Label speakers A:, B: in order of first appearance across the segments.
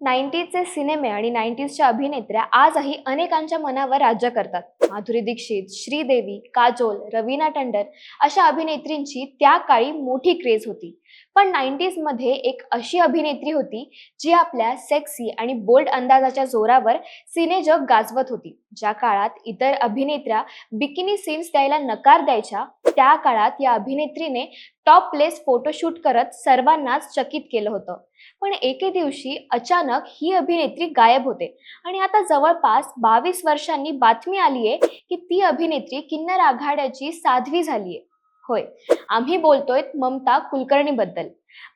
A: नाईन्टीजचे सिनेमे आणि नाईन्टीजच्या अभिनेत्र्या आजही अनेकांच्या मनावर राज्य करतात. माधुरी दीक्षित श्रीदेवी काजोल रवीना टंडन अशा अभिनेत्रींची त्या काळी मोठी क्रेज होती. पण 90s मध्ये एक अशी अभिनेत्री होती जी आपल्या सेक्सी आणि बोल्ड अंदाजाच्या जोरावर सिनेजग गाजवत होती. ज्या काळात इतर अभिनेत्र्या बिकिनी सीन्स द्यायला नकार द्यायच्या त्या काळात या अभिनेत्रीने टॉप प्लेस फोटोशूट करत सर्वांनाच चकित केलं होतं. पण एके दिवशी अचानक ही अभिनेत्री गायब होते. आणि आता जवळपास बावीस वर्षांनी बातमी आलीये की ती अभिनेत्री किन्नर आघाड्याची साध्वी झालीये. होय. आम्ही बोलतोय ममता कुलकर्णी बद्दल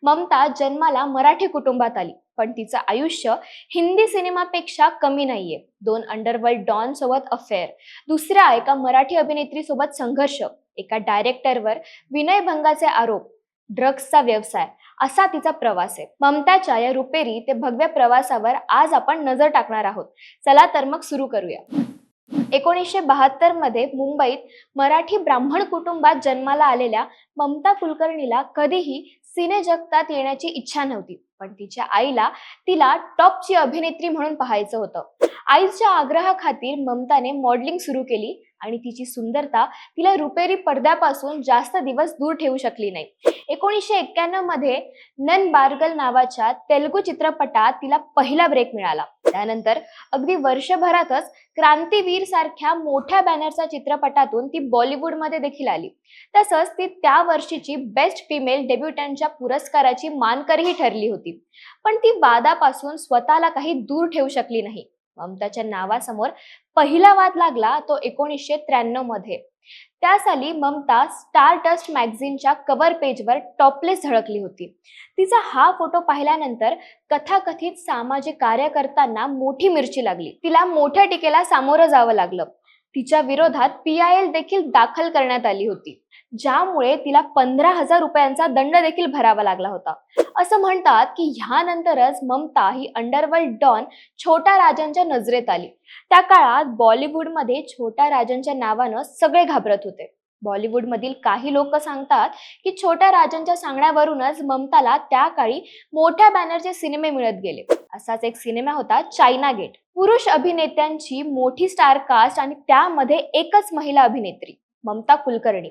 A: ममता जन्माला मराठी कुटुंबात आली पण तिचं आयुष्य हिंदी सिनेमापेक्षा कमी नाहीये. दोन अंडरवर्ल्ड डॉन सोबत अफेअर दुसऱ्या एका मराठी अभिनेत्री सोबत संघर्ष. एका डायरेक्टरवर विनयभंगाचे आरोप. ड्रग्सचा व्यवसाय. असा तिचा प्रवास आहे. ममताच्या या रुपेरी ते भगव्या प्रवासावर आज आपण नजर टाकणार आहोत. चला तर मग सुरू करूया. एकोणीसशे बहात्तरमध्ये मुंबईत मराठी ब्राह्मण कुटुंबात जन्माला आलेल्या ममता कुलकर्णीला कधीही सिने जगतात येण्याची इच्छा नव्हती. पण तिच्या आईला तिला टॉपची अभिनेत्री म्हणून पाहायचं होतं. आईच्या आग्रहाखातीर ममताने मॉडेलिंग सुरू केली आणि तिची सुंदरता तिला रुपेरी पडद्यापासून जास्त दिवस दूर ठेवू शकली नाही. एकोणीसशे एक्क्याण्णवमध्ये नन बार्गल नावाच्या तेलुगू चित्रपटात तिला पहिला ब्रेक मिळाला. त्यानंतर अगदी वर्षभरातच क्रांतीवीर सारख्या मोठ्या बॅनरच्या चित्रपटातून ती बॉलिवूडमध्ये देखील आली. तसंच ती त्या वर्षीची बेस्ट फिमेल डेब्युटंटच्या पुरस्काराची मानकरही ठरली होती. पण ती वादापासून स्वतःला काही दूर ठेवू शकली नाही. ममताच्या नावासमोर पहिला वाद लागला तो एकोणीसशे त्र्याण्णवमध्ये. त्या साली ममता स्टार डस्ट मॅगझिनच्या कव्हर पेजवर टॉपलेस झळकली होती. तिचा हा फोटो पाहिल्यानंतर कथाकथित सामाजिक कार्यकर्त्यांना मोठी मिरची लागली. तिला मोठ्या टीकेला सामोरं जावं लागलं. तिच्या विरोधात पी आय एल देखील दाखल करण्यात आली होती. ज्यामुळे तिला पंधरा हजार रुपयांचा दंड देखील भरावा लागला होता. असं म्हणतात की ह्यानंतरच ममता ही अंडरवर्ल्ड डॉन छोटा राजांच्या नजरेत आली. त्या काळात बॉलिवूडमध्ये छोटा राजांच्या नावानं सगळे घाबरत होते. बॉलिवूडमधील काही लोक सांगतात की छोट्या राजांच्या सांगण्यावरूनच ममताला त्या काळी मोठ्या बॅनरचे सिनेमे मिळत गेले. असाच एक सिनेमा होता चायना गेट. पुरुष अभिनेत्यांची मोठी स्टार कास्ट आणि त्यामध्ये एकच महिला अभिनेत्री. ममता कुलकर्णी.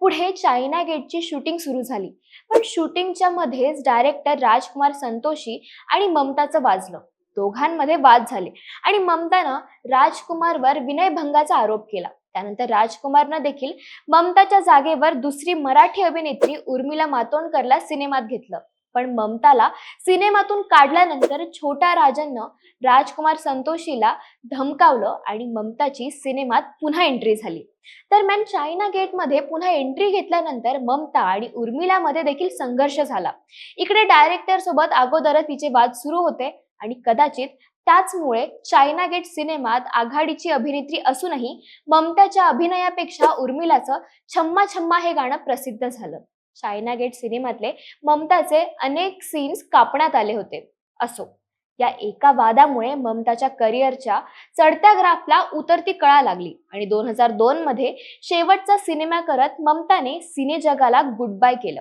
A: पुढे चायना गेटची शूटिंग सुरू झाली. पण शूटिंगच्या मध्येच डायरेक्टर राजकुमार संतोषी आणि ममताचं वाजलं. दोघांमध्ये वाद झाले. आणि ममतानं राजकुमारवर विनयभंगाचा आरोप केला. त्यानंतर राजकुमारनं देखील ममताच्या जागेवर दुसरी मराठी अभिनेत्री उर्मिला मातोंडकरला सिनेमात घेतलं. पण ममताला सिनेमातून काढल्यानंतर छोट्या राजांना राजकुमार संतोषीला धमकावलं आणि ममताची सिनेमात पुन्हा एंट्री झाली. दरम्यान चायना गेटमध्ये पुन्हा एंट्री घेतल्यानंतर ममता आणि उर्मिलामध्ये देखील संघर्ष झाला. इकडे डायरेक्टर सोबत अगोदर तिचे वाद सुरू होते आणि कदाचित त्याचमुळे चायना गेट सिनेमात आघाडीची अभिनेत्री असूनही ममताच्या अभिनयापेक्षा उर्मिलाचं छम्मा छम्मा हे गाणं प्रसिद्ध झालं. चायना गेट सिनेमातले ममताचे अनेक सीन्स कापण्यात आले होते. असो या एका वादामुळे ममताच्या करिअरच्या चढत्या ग्राफला उतरती कळा लागली आणि दोन हजार दोन मध्ये शेवटचा सिनेमा करत ममताने सिने जगाला गुड बाय केलं.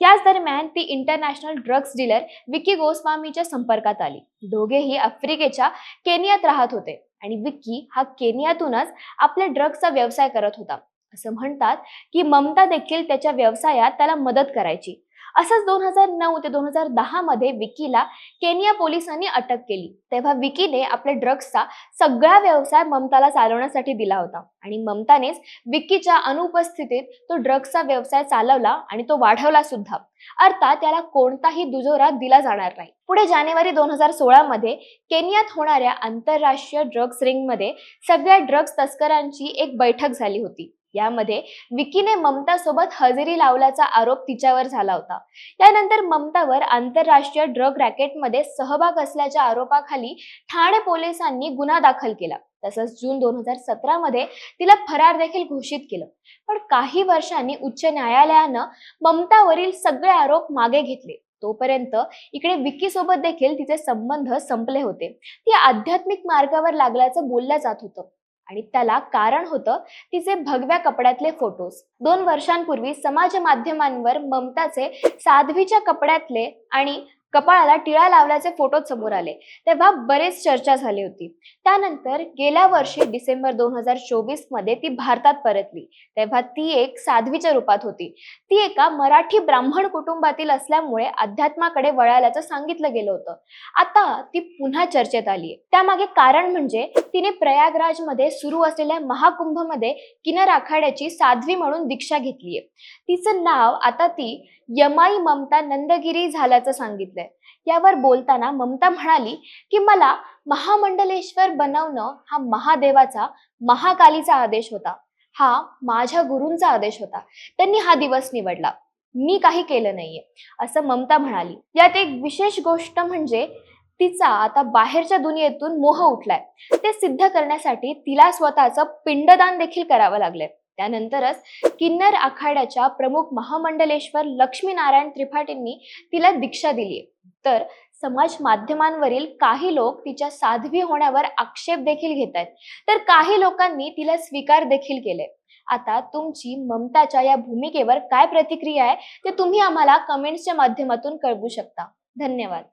A: याच दरम्यान ती इंटरनॅशनल ड्रग्ज डीलर विकी गोस्वामीच्या संपर्कात आली. दोघेही आफ्रिकेच्या केनियात राहत होते आणि विक्की हा केनियातूनच आपल्या ड्रग्जचा व्यवसाय करत होता. असं म्हणतात की ममता देखील त्याच्या व्यवसायात त्याला मदत करायची. असंच दोन हजार नऊ ते दोन हजार दहा मध्ये विकीला केनिया पोलिसांनी अटक केली. तेव्हा विकीने आपल्या ड्रग्सचा सगळा व्यवसाय ममताला चालवण्यासाठी दिला होता. आणि ममतानेच विकीच्या अनुपस्थितीत तो ड्रग्सचा व्यवसाय चालवला आणि तो वाढवला सुद्धा. अर्थात त्याला कोणताही दुजोरा दिला जाणार नाही. पुढे जानेवारी दोन हजार सोळा मध्ये केनियात होणाऱ्या आंतरराष्ट्रीय ड्रग्स रिंगमध्ये सगळ्या ड्रग्स तस्करांची एक बैठक झाली होती. यामध्ये विकीने ममता सोबत हजेरी लावल्याचा आरोप तिच्यावर झाला होता. त्यानंतर ममतावर आंतरराष्ट्रीय ड्रग रॅकेटमध्ये सहभाग असल्याच्या आरोपाखाली ठाणे पोलिसांनी गुन्हा दाखल केला. तसंच जून दोन हजार सतरा मध्ये तिला फरार देखील घोषित केलं. पण काही वर्षांनी उच्च न्यायालयानं ममतावरील सगळे आरोप मागे घेतले. तोपर्यंत इकडे विकी सोबत देखील तिचे संबंध संपले होते. ती आध्यात्मिक मार्गावर लागल्याचं बोललं जात होतं. आणि त्याला कारण होतं तिचे भगव्या कपड्यातले फोटोज दोन वर्षांपूर्वी समाज माध्यमांवर ममताचे साध्वीच्या कपड्यातले आणि कपाळाला टिळा लावल्याचे फोटो समोर आले. तेव्हा बरेच चर्चा झाली होती. त्यानंतर गेल्या वर्षी डिसेंबर दोन हजार चोवीसमध्ये ती भारतात परतली. तेव्हा ती एक साध्वीच्या रूपात होती. ती एका मराठी ब्राह्मण कुटुंबातील असल्यामुळे अध्यात्माकडे वळाल्याचं सांगितलं गेलं होतं. आता ती पुन्हा चर्चेत आली त्यामागे कारण म्हणजे तिने प्रयागराजमध्ये सुरू असलेल्या महाकुंभमध्ये किनर आखाड्याची साध्वी म्हणून दीक्षा घेतलीये. तिचं नाव आता ती यमाई ममता नंदगिरी झाल्याचं सांगितलंय. यावर बोलताना ममता म्हणाली की मला महामंडलेश्वर बनवणं हा महादेवाचा महाकालीचा आदेश होता. हा माझ्या गुरूंचा आदेश होता. त्यांनी हा दिवस निवडला. मी काही केलं नाहीये. असं ममता म्हणाली. यात एक विशेष गोष्ट म्हणजे तिचा आता बाहेरच्या दुनियेतून मोह उठलाय. ते सिद्ध करण्यासाठी तिला स्वतःचं पिंडदान देखील करावं लागलंय. त्यानंतरच किन्नर आखाड्याच्या प्रमुख महामंडलेश्वर लक्ष्मीनारायण त्रिपाठींनी तिला दीक्षा दिली. तर समाज माध्यमांवरील काही लोक तिच्या साध्वी होण्यावर आक्षेप देखील घेत आहेत तर काही लोकांनी तिला स्वीकार देखील केले. आता तुमची ममताच्या या भूमिकेवर काय प्रतिक्रिया आहे ते तुम्ही आम्हाला कमेंट्सच्या माध्यमातून कळवू शकता. धन्यवाद.